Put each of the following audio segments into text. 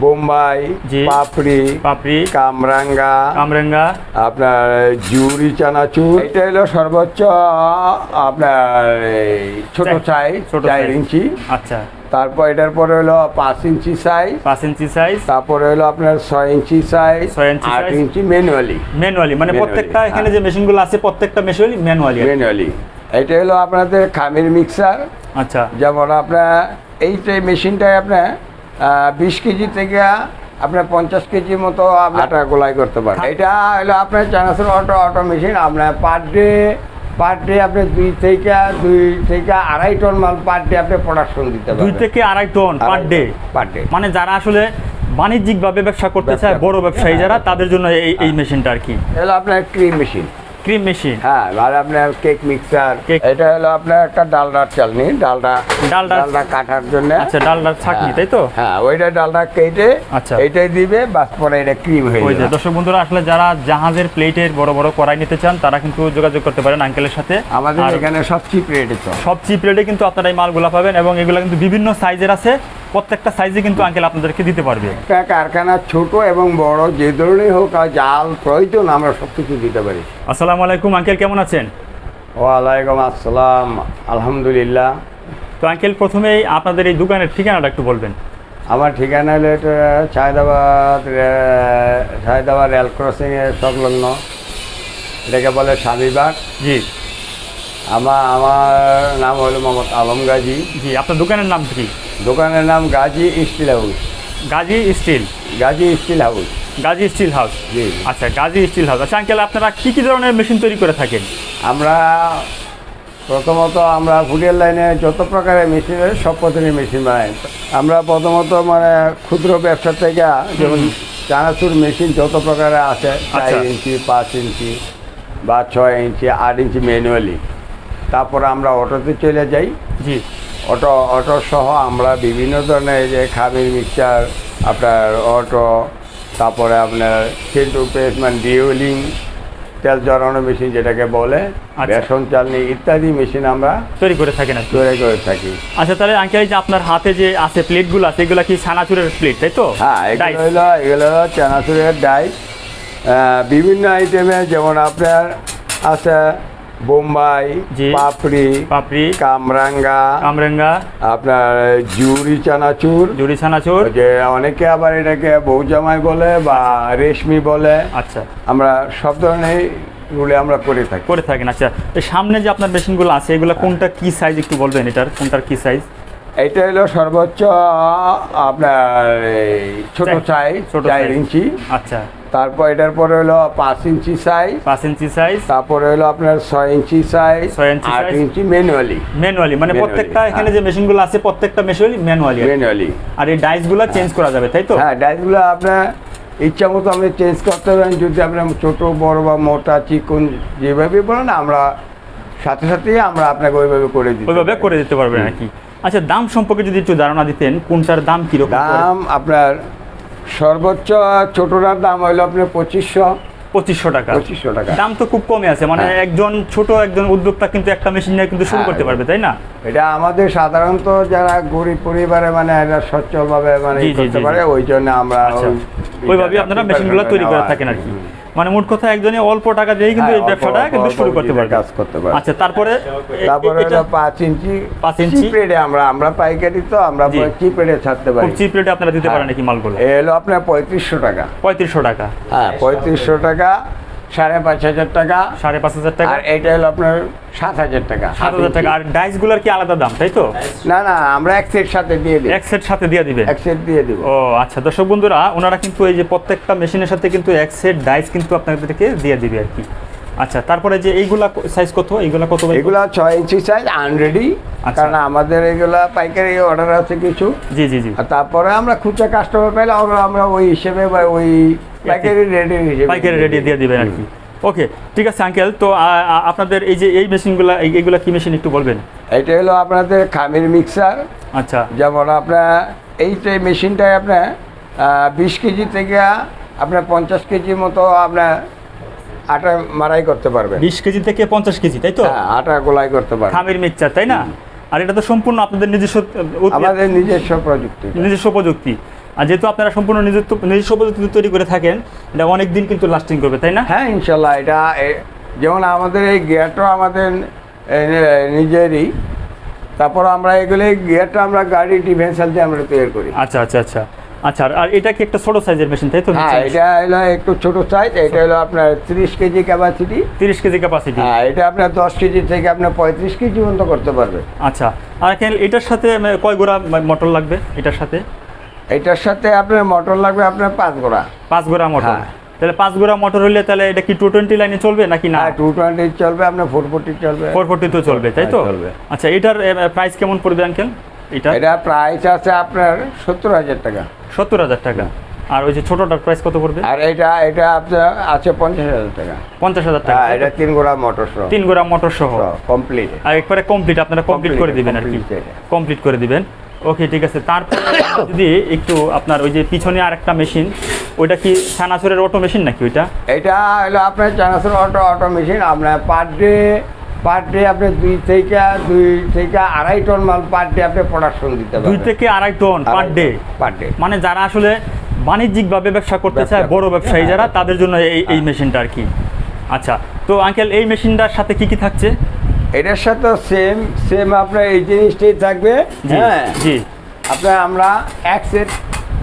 বোম্বাই পাপড়ি পাপড়ি কামরাঙ্গা কামরেঙ্গা। আপনার জুরি চানাচুর। এটা হলো সর্বোচ্চ আপনার ছোট চাই- সাইজ ছোট চার ইঞ্চি। আচ্ছা। তারপর এটার পরে হলো পাঁচ ইঞ্চি সাইজ পাঁচ ইঞ্চি সাইজ তারপরে হলো আপনার ছয় ইঞ্চি সাইজ ছয় ইঞ্চি আট। ইঞ্চি ম্যানুয়ালি ম্যানুয়ালি মানে প্রত্যেকটা এখানে হ্যাঁ। যে মেশিনগুলো আছে প্রত্যেকটা মেশিনই ম্যানুয়ালি ম্যানুয়ালি এটা হলো আপনাদের খামের মিক্সার আচ্ছা। যেমন আপনার এইটাই মেশিনটায় আপনার বিশ কেজি থেকে আপনার পঞ্চাশ কেজি মতো আপনার আটা গোলাই করতে পারেন। এটা হলো আপনার চানাচুর অটো অটো মেশিন আপনার পার ডে পার ডে আপনি দুই থেকে দুই থেকে আড়াই টন মাল পার ডে আপনি প্রোডাকশন দিতে দুই থেকে আড়াই ton per day per day মানে যারা আসলে বাণিজ্যিকভাবে ব্যবসা করতে চায় বড় ব্যবসায়ী যারা হ্যাঁ। তাদের জন্য এই এই মেশিনটা আর কি? হলো আপনার ক্রিম মেশিন ক্রিম মেশিন? হ্যাঁ আর আপনার কেক মিক্সার। এটা হলো আপনার একটা ডালডার চালনি ডালডা ডালডা- ডালডা কাটার জন্য। আচ্ছা ডালডার ছাকনি তাই তো? হ্যাঁ ওইটা ডালটা কেটে আচ্ছা। এইটাই দিবে বাস পরে এটা ক্রিম হয়ে যাবে। দর্শক বন্ধুরা আসলে যারা জাহাজের প্লেটের বড় বড় কড়াই নিতে চান তারা কিন্তু যোগাযোগ করতে পারেন আঙ্কেলের সাথে। আমাদের এখানে সব চিপ রেটে সব চিপ রেটে কিন্তু আপনারা এই মালগুলো পাবেন এবং এগুলো কিন্তু বিভিন্ন সাইজের আছে। প্রত্যেকটা সাইজে কিন্তু আঙ্কেল আপনাদেরকে দিতে পারবে। একটা কারখানা ছোট এবং বড় যে ধরনের হোক আর জাল প্রয়োজন আমরা সব কিছু দিতে পারি। আসসালামু আলাইকুম আঙ্কেল কেমন আছেন? ওয়ালাইকুম আসসালাম আলহামদুলিল্লাহ। তো আঙ্কেল প্রথমেই আপনাদের এই দোকানের ঠিকানাটা একটু বলবেন। আমার ঠিকানা হলো এটা সায়দাবাদ রে- সায়দাবাদ রেল ক্রসিংয়ের সংলগ্ন। এটাকে বলে স্বামীবাগ জি। আমার আমার নাম হলো মোহাম্মদ আলম গাজী। জি আপনার দোকানের নাম কি? দোকানের নাম Gazi steel house. Gazi steel? Gazi steel house. Gazi steel house? জি। আচ্ছা গাজী স্টিল হাউস। আচ্ছা আঙ্কেল আপনারা কী কী ধরনের মেশিন তৈরি করে থাকেন? আমরা প্রথমত আমরা ফুডের লাইনে যত প্রকারের মেশিন আছে সব পদ্ধতির মেশিন বানাই। আমরা প্রথমত মানে ক্ষুদ্র ব্যবসা থেকে যেমন চানাচুর মেশিন যত প্রকারের আছে চার আচ্ছা। ইঞ্চি পাঁচ ইঞ্চি বা ছয় ইঞ্চি আট ইঞ্চি ম্যানুয়ালি। তারপর আমরা অটোতে চলে যাই। জি। অটো অটো সহ আমরা বিভিন্ন ধরনের যে খামির মিক্সচার আপনার অটো তারপরে আপনার পেস্ট মানে ডিওলিং তেল জড়ানো মেশিন যেটাকে বলে আচ্ছা। বেসন চালনি ইত্যাদি মেশিন আমরা তৈরি করে থাকি না তৈরি করে থাকি। আচ্ছা তাহলে আঙ্কেল যে আপনার হাতে যে আছে প্লেটগুলো আছে এগুলো কি ছানাচুরের প্লেট তাই তো? হ্যাঁ। এগুলো হলো এগুলো হলো চানাচুরের ডাইস বিভিন্ন আইটেমে যেমন আপনার আছে বোম্বাই। পাপড়ি পাপড়ি। কামরাঙ্গা কামরেঙ্গা। আপনার জুরি চানাচুর। জুড়ি চানাচুর। যে অনেকে আবার এটাকে বৌজামাই বলে বা রেশমি বলে। আচ্ছা। আমরা সব ধরনের রুলে আমরা করে থাকি। করে থাকেন আচ্ছা। সামনে যে আপনার মেশিনগুলো আছে এগুলো কোনটা কি সাইজ একটু বলবেন এটার? কোনটার কি সাইজ এটা হলো সর্বোচ্চ আপনার ছোট সাইজ ছোট চার ইঞ্চি। আচ্ছা। তারপর এটার পরে হলো পাঁচ ইঞ্চি সাইজ পাঁচ ইঞ্চি সাইজ তারপরে হলো আপনার ছয় ইঞ্চি সাইজ ছয় ইঞ্চি আট। ইঞ্চি ম্যানুয়ালি ম্যানুয়ালি মানে প্রত্যেকটা এখানে হ্যাঁ। যে মেশিনগুলো আছে প্রত্যেকটা মেশিনই ম্যানুয়ালি ম্যানুয়ালি আর এই ডাইসগুলো চেঞ্জ করা যাবে তাই তো? হ্যাঁ ডাইসগুলো আপনার ইচ্ছা মতো আপনি চেঞ্জ করতে পারেন যদি আপনার ছোট বড় বা মোটা চিকন যেভাবে বলেন আমরা সাথে সাথেই আমরা আপনাকে ওইভাবে করে দিই ওইভাবে করে দিতে পারবেন আর কি। আচ্ছা দাম সম্পর্কে যদি একটু ধারণা দিতেন কোনটার দাম কীরকম দাম আপনার সর্বোচ্চ ছোটটার দাম হলো আপনার পঁচিশশো। পঁচিশশো টাকা। পঁচিশশো টাকা। দাম তো খুব কমে আছে মানে হ্যাঁ। একজন ছোট একজন উদ্যোক্তা কিন্তু একটা মেশিন নিয়ে কিন্তু শুরু হ্যাঁ, করতে পারবে তাই না? এটা আমাদের সাধারণত যারা গরিব পরিবারে মানে এরা সচ্ছলভাবে মানে করতে পারে ওই জন্য আমরা আচ্ছা। ওই- ওইভাবেই আপনারা মেশিনগুলো তৈরি করে থাকেন আর কি। মানে মোট কথা একজনে অল্প টাকা দিয়েই কিন্তু হ্যাঁ, এই ব্যবসাটা কিন্তু শুরু করতে পারবে। কাজ করতে পারে। আচ্ছা তারপরে তারপরে এটা হলো পাঁচ ইঞ্চি পাঁচ ইঞ্চি? চিপ রেটে আমরা আমরা পাইকারি তো আমরা। চিপ রেটে ছাড়তে পারি। চিপ রেটে আপনারা দিতে হ্যাঁ। পারেন নাকি মালগুলো? এ হলো আপনার পঁয়ত্রিশশো টাকা। পঁয়ত্রিশশো টাকা। হ্যাঁ পঁয়ত্রিশশো টাকা। সাড়ে পাঁচ হাজার টাকা। সাড়ে পাঁচ হাজার টাকা? আর এটা হলো আপনার সাত হাজার টাকা। সাত হাজার টাকা। আর ডাইসগুলোর কি আলাদা দাম তাই তো? না না আমরা এক সেট সাথে দিয়ে দিই এক সেট সাথে দিয়ে দিবে? এক সেট দিয়ে দিব। ও আচ্ছা দর্শক বন্ধুরা ওনারা কিন্তু এই যে প্রত্যেকটা মেশিনের সাথে কিন্তু এক সেট ডাইস কিন্তু আপনাদেরকে দিয়ে দিবে আর কি। আচ্ছা তারপরে যে এইগুলা সাইজ কত? এইগুলা কত? এগুলা ছয় ইঞ্চি সাইজ আনরেডি। কারণ আমাদের এগুলা পাইকারি অর্ডার আছে কিছু। জি জি জি। আর তারপরে আমরা খুচরা কাস্টমার পেলে আমরা ওই হিসেবে বা ওই পাইকারি রেডি পাইকারি রেডি দিয়ে দিবেন আর কি। ওকে ঠিক আছে আঙ্কেল তো আপনাদের এই যে এই মেশিনগুলা এই- এইগুলা কি মেশিন একটু বলবেন? এটা হলো আপনাদের খামির মিক্সার আচ্ছা। যেমন আপনার এইটাই মেশিনটায় আপনার বিশ কেজি থেকে আপনার পঞ্চাশ কেজি মতো আপনার আটা মারাই করতে পারবেন। বিশ কেজি থেকে পঞ্চাশ কেজি তাই তো? হ্যাঁ আটা গোলাই করতে পারবেন। খামির মিক্সচার তাই না? আর এটা তো সম্পূর্ণ আপনাদের নিজস্ব আমাদের নিজস্ব প্রযুক্তি। নিজস্ব প্রযুক্তি। আর যেহেতু আপনারা সম্পূর্ণ নিজস্ব নিজস্ব প্রযুক্তি তৈরি করে থাকেন এটা অনেক দিন কিন্তু লাস্টিং করবে তাই না? হ্যাঁ ইনশাল্লাহ এটা যেমন আমাদের এই গিয়ারটা আমাদের নিজেরই। তারপর আমরা এগুলো গিয়ারটা আমরা গাড়ি ডিফেন্সাল দিয়ে আমরা তৈরি করি। আচ্ছা আচ্ছা আচ্ছা। আচ্ছা আর- এটা কি একটা ছোট সাইজের মেশিন তাই তো? হ্যাঁ এটা হলো একটু ছোট সাইজ এটা হলো আপনার তিরিশ কেজি ক্যাপাসিটি তিরিশ কেজি ক্যাপাসিটি হ্যাঁ এটা আপনার দশ কেজি থেকে আপনার পঁয়ত্রিশ কেজি পর্যন্ত করতে পারবে। আচ্ছা আর আঙ্কেল এটার সাথে কয় গোড়া মোটর লাগবে এটার সাথে? এটার সাথে আপনার মোটর লাগবে আপনার পাঁচ গোড়া। পাঁচ গোড়া মোটর। হ্যাঁ। তাহলে পাঁচ গোড়া মোটর হলে তাহলে এটা কি টু টোয়েন্টি লাইনে চলবে নাকি না? হ্যাঁ টু টোয়েন্টি চলবে আপনার ফোর ফোরটি চলবে। ফোর ফোরটি তো চলবে তাই তো? হ্যাঁ, চলবে। আচ্ছা এটার প্রাইস কেমন পড়বে আঙ্কেল এটা? এটা প্রাইস আছে আপনার সত্তর হাজার টাকা। সত্তর হাজার টাকা। আর ওই যে ছোটটার প্রাইস কত পড়বে? আর এটা এটা আপনার আছে পঞ্চাশ হাজার টাকা। পঞ্চাশ হাজার টাকা হ্যাঁ এটা তিন গোড়া মোটর সহ। তিন গোড়া মোটর সহ। কমপ্লিট আর একবারে কমপ্লিট আপনারা কমপ্লিট করে দিবেন আর কি। কমপ্লিট করে দিবেন। ওকে ঠিক আছে। তারপরে যদি একটু আপনার ওই যে পিছনে আর একটা মেশিন ওইটা কি সানাসুরের অটো মেশিন নাকি ওইটা? এটা হলো আপনার চানাচুর অটো অটো মেশিন আপনার পার ডে পার ডে আপনি দুই থেকে দুই থেকে আড়াই টন মাল পার ডে আপনি প্রোডাকশন দিতে দুই থেকে আড়াই ton per day? Per day. মানে যারা আসলে বাণিজ্যিকভাবে ব্যবসা করতে চায় বড় ব্যবসায়ী যারা হ্যাঁ। তাদের জন্য এই এই মেশিনটা আর কি। আচ্ছা তো আঙ্কেল এই মেশিনটার সাথে কি কি থাকছে? এটার সাথে সেম সেম আপনার এই জিনিসটাই থাকবে। হ্যাঁ। জি। আপনার আমরা এক সেট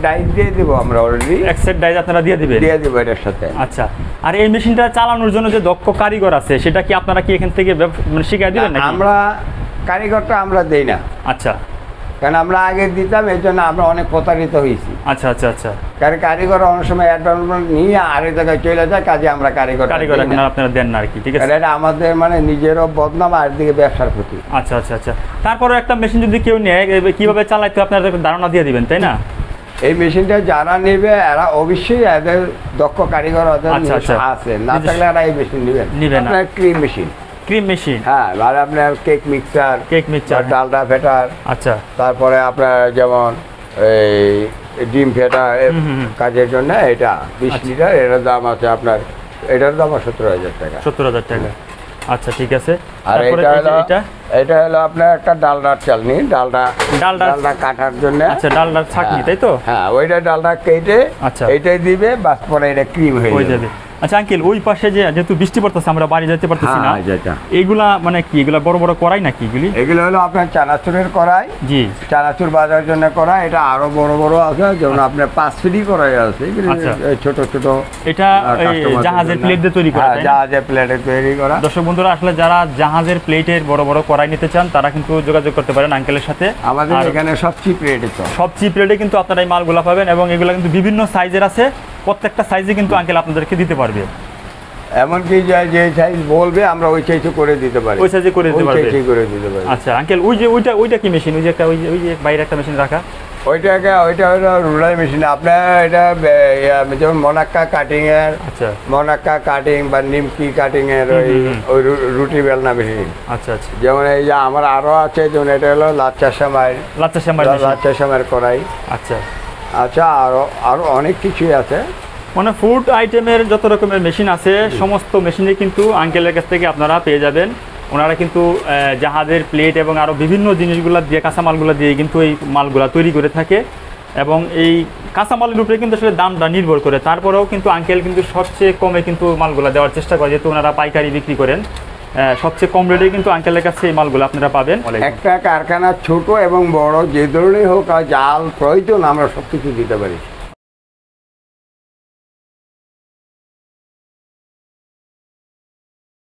ডাইস দিয়ে দেবো আমরা অলরেডি এক সেট ডাইজ আপনারা দিয়ে দিবেন? দিয়ে দেবো এটার সাথে। আচ্ছা আর এই মেশিনটা চালানোর জন্য যে দক্ষ কারিগর আছে সেটা কি আপনারা কি এখান থেকে মানে শিখাই দিবেন আমরা কারিগরটা আমরা দেই না। আচ্ছা। কারণ আমরা আগে দিতাম এই জন্য আমরা অনেক প্রতারিত হয়েছি। আচ্ছা আচ্ছা আচ্ছা। কারণ কারিগর অনেক সময় অ্যাডভান্স নিয়ে আরেক জায়গায় চলে যায় কাজে আমরা কারিগর কারিগর আপনারা দেন না আর কি ঠিক আছে? এটা আমাদের মানে নিজেরও বদনাম আর দিকে ব্যবসার প্রতি আচ্ছা আচ্ছা আচ্ছা। তারপরে একটা মেশিন যদি কেউ নেয় কীভাবে চালাইতে আপনারা ধারণা দিয়ে দিবেন তাই না? এই মেশিনটা যারা নেবে এরা অবশ্যই এদের দক্ষ কারিগর ওদের আচ্ছা, আচ্ছা। আছে। না থাকলে এরা এই মেশিন নেবেন। আপনার ক্রিম মেশিন ক্রিম মেশিন হ্যাঁ আর আপনার cake mixer cake mixer Dalda foetal আচ্ছা। তারপরে আপনার যেমন এই ডিম ফেটা এ- হুম, হুম, হুম। কাজের জন্য এটা বিশ আচ্ছা। লিটার এটার দাম আছে আপনার এটার দাম সত্তর হাজার টাকা। সত্তর হাজার টাকা। আচ্ছা ঠিক আছে। আর এটা হলো এটা এটা হলো আপনার একটা ডালডার চালনি ডালডা ডালডা- ডালডা কাটার জন্য। আচ্ছা ডালডার ছাকনি তাই তো? হ্যাঁ ওইটা ডালডা কেটে আচ্ছা। এইটাই দিবে বাস পরে এটা ক্রিম হয়ে হয়ে যাবে। আচ্ছা আঙ্কেল ওই পাশে যে যেহেতু বৃষ্টি পড়তেছে আমরা বাড়ি যেতে পারতেছি না। হ্যাঁ যেটা এইগুলা মানে কি এগুলা বড় বড় করাই নাকি এগুলি? এগুলো হলো আপনার চানাচুরের কড়াই। জি। চানাচুর বাজার জন্য করা এটা আরও বড় বড় আছে যেমন আপনার পাঁচ ফিটি করাই আছে এগুলো আচ্ছা। ছোট ছোট এটা জাহাজের প্লেট দিয়ে তৈরি করা হ্যাঁ, না? জাহাজের প্লেটে তৈরি করা। দর্শক বন্ধুরা আসলে যারা জাহাজের প্লেটের বড় বড় কড়াই নিতে চান তারা কিন্তু যোগাযোগ করতে পারেন আঙ্কেলের সাথে। আমাদের এখানে সব চিপ রেটে সব চিপ রেটে কিন্তু আপনারা এই মালগুলো পাবেন এবং এগুলা কিন্তু বিভিন্ন সাইজের আছে। প্রত্যেকটা সাইজে কিন্তু আঙ্কেল আপনাদেরকে দিতে পারবে। এমনকি যে সাইজ বলবে আমরা ওই সাইজে করে দিতে পারি। ওই এ করে দিতে পারবে। এ করে দিতে পারি। আচ্ছা আঙ্কেল ওই যে ওইটা ওইটা কি মেশিন ওই যে একটা ওই যে ওই যে বাইরে একটা মেশিন রাখা। ওইটাকে ওইটা হলো রুলার মেশিন আপনার এটা যেমন মনাক্কা কাটিং এর আচ্ছা। মনাক্কা কাটিং বা নিমকি কাটিং এর ওই ওই রুটি বেলনা মেশিন আচ্ছা আচ্ছা। যেমন এই যে আমার আরও আছে যেমন এটা হলো লাচ্চা সময় লাচ্চা শ্যামার লাচ্চা করাই আচ্ছা। আচ্ছা আরও আরও অনেক কিছুই আছে। মানে ফুড আইটেমের যত রকমের মেশিন আছে সমস্ত মেশিনে কিন্তু আঙ্কেলের কাছ থেকে আপনারা পেয়ে যাবেন। ওনারা কিন্তু জাহাজের প্লেট এবং আরও বিভিন্ন জিনিসগুলো দিয়ে কাঁচামালগুলো দিয়ে কিন্তু এই মালগুলা তৈরি করে থাকে। এবং এই কাঁচামালের উপরে কিন্তু আসলে দামটা নির্ভর করে। তারপরেও কিন্তু আঙ্কেল কিন্তু সবচেয়ে কমে কিন্তু মালগুলা দেওয়ার চেষ্টা করে যেহেতু ওনারা পাইকারি বিক্রি করেন। সবচেয়ে কম রেটে কিন্তু আঙ্কেলের কাছে এই মালগুলো আপনারা পাবেন। একটা কারখানা ছোট এবং বড়, যে ধরনের হোক আর জাল প্রয়োজন, আমরা সবকিছু দিতে পারি।